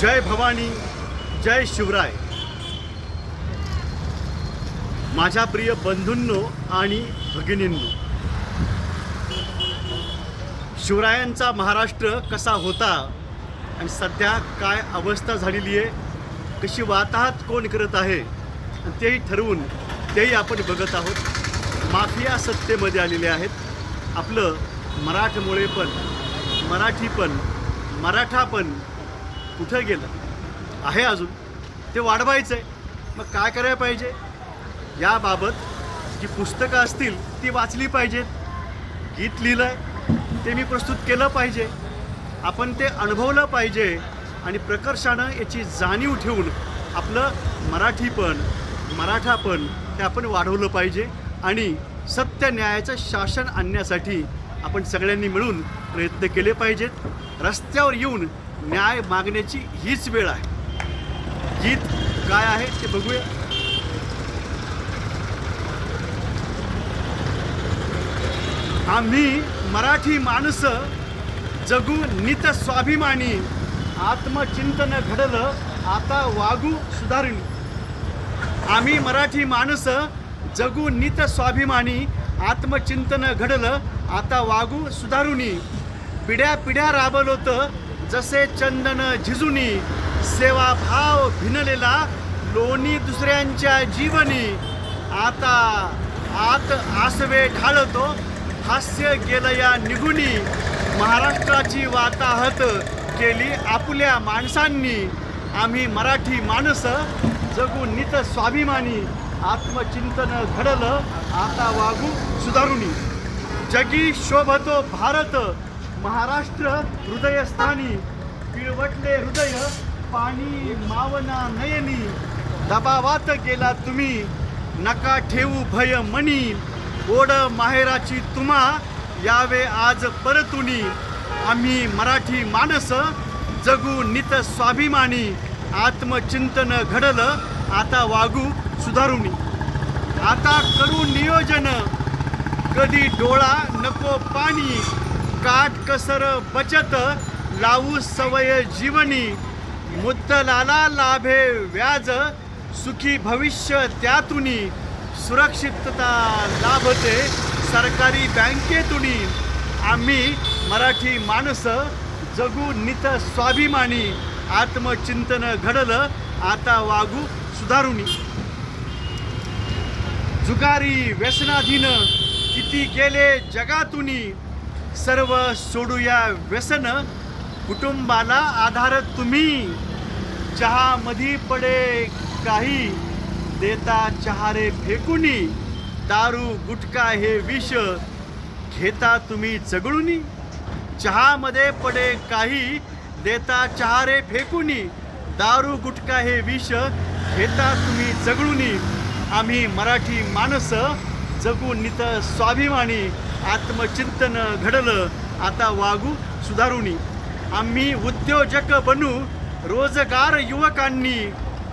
जय भवानी जय शिवराय. माझ्या प्रिय बंधूंनो आणि भगिनींनो शिवरायांचा महाराष्ट्र कसा होता आणि सध्या काय अवस्था झालेली आहे कशी वाताहत कोण करत आहे आणि तेही ठरवून तेही आपण बघत आहोत. माफिया सत्तेमध्ये आलेले आहेत. आपलं मराठमोळे पण मराठी पण मराठा पण कुठं गेलं? आहे अजून. ते वाढवायचं आहे मग काय करायला पाहिजे? याबाबत जी पुस्तकं असतील ती वाचली पाहिजेत. गीत लिहिलं आहे ते मी प्रस्तुत केलं पाहिजे. आपण ते अनुभवलं पाहिजे. आणि प्रकर्षानं याची जाणीव ठेवून आपलं मराठीपण मराठापण हे आपण वाढवलं पाहिजे. आणि सत्य न्यायाचं शासन आणण्यासाठी आपण सगळ्यांनी मिळून प्रयत्न केले पाहिजेत. रस्त्यावर येऊन न्याय मागण्याची हीच वेळ आहे. गीत काय आहे ते बघूया. आम्ही मराठी माणसं जगू नित स्वाभिमानी आत्मचिंतन घडलं आता वागू सुधारणी. आम्ही मराठी माणसं जगू नित स्वाभिमानी आत्मचिंतन घडलं आता वागू सुधारुनी. पिढ्या पिढ्या राबलो होतं जसे चंदन झिजुनी सेवाभाव भिनलेला लोणी दुसऱ्यांच्या जीवनी. आता आत आसवे ढाळतो हास्य गेलं या महाराष्ट्राची वाताहत केली आपल्या माणसांनी. आम्ही मराठी माणसं जगू नित स्वाभिमानी. आत्मचिंतन घडलं आता वागू सुधारुनी. जगी शोभतो भारत महाराष्ट्र हृदयस्थानी पिळवटले हृदय पाणी मावना नयनी दबावात गेला तुम्ही नका ठेवू भय मणी ओढ माहेराची तुम्हा यावे आज परतुनी आम्ही मराठी माणस जगू नित स्वाभिमानी आत्मचिंतन घडलं आता वागू सुधारुनी. आता करू नियोजन कधी डोळा नको पाणी काट कसर बचत लावू सवय जीवनी. मुद्दलाला लाभे व्याज सुखी भविष्य त्यातून. सुरक्षितता लाभते सरकारी बँकेतून. आम्ही मराठी माणसं जगू नित स्वाभिमानी. आत्मचिंतन घडलं आता वागू सुधारुनी. जुगारी व्यसनाधीन किती गेले जगातुनी. सर्व सोडूया व्यसन. कुटुंबाला आधार तुम्ही. चहामध्ये पडे काही. देता चहारे फेकुनी. दारू गुटखा हे विष. घेता तुम्ही जगळुनी. चहामध्ये पडे काही. देता चहारे फेकुनी. दारू गुटखा हे विष. घेता तुम्ही जगळुनी. आम्ही मराठी माणसं. जगू नित स्वाभिमानी. आत्मचिंतन घडलं. आता वागू सुधारुणी आम्ही उद्योजक बनू. रोजगार युवकांनी.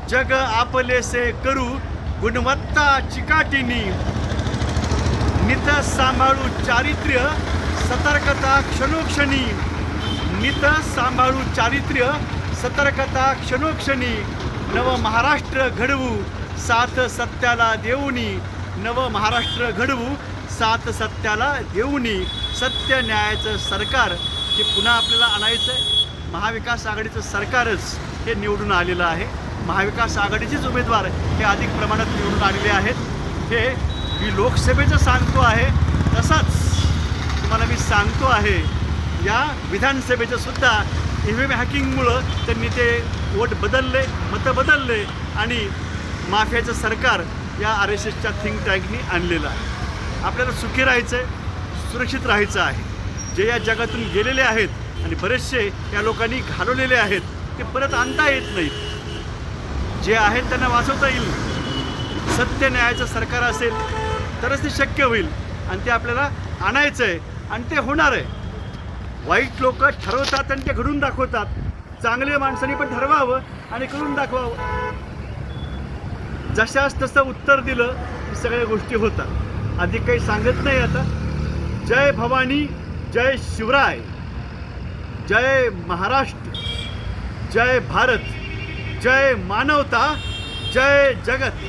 जग आपलेसे करू गुणवत्ता चिकाटीनी. नित सांभाळू चारित्र्य सतर्कता क्षणोक्षणी. नित सांभाळू चारित्र्य सतर्कता क्षणोक्षणी. नव महाराष्ट्र घडवू. साथ सत्याला देऊनी. नव महाराष्ट्र घडवू. सात सत्याला देऊनी सत्य न्यायाचं सरकार हे पुन्हा आपल्याला आणायचं आहे. महाविकास आघाडीचं सरकारच हे निवडून आलेलं आहे. महाविकास आघाडीचेच उमेदवार हे अधिक प्रमाणात निवडून आलेले आहेत. हे मी लोकसभेचं सांगतो आहे. तसाच तुम्हाला मी सांगतो आहे या विधानसभेचं सुद्धा ई व्ही एम हॅकिंगमुळं त्यांनी ते वोट बदलले मतं बदलले आणि माफियाचं सरकार या आर एस एसच्या थिंक टँकनी आणलेलं आहे. आपल्याला सुखी राहायचं आहे सुरक्षित राहायचं आहे. जे या जगातून गेलेले आहेत आणि बरेचसे या लोकांनी घालवलेले आहेत ते परत आणता येत नाहीत. जे आहेत त्यांना वाचवता येईल. सत्य न्यायाचं सरकार असेल तरच ते शक्य होईल. आणि ते आपल्याला आणायचं आहे आणि ते होणार आहे वाईट लोक ठरवतात आणि ते घडून दाखवतात. चांगल्या माणसांनी पण ठरवावं आणि करून दाखवावं. जशास तसं उत्तर दिलं की सगळ्या गोष्टी होतात. अधिक काही सांगत नाही आता. जय भवानी जय शिवराय जय महाराष्ट्र जय भारत जय मानवता जय जगत.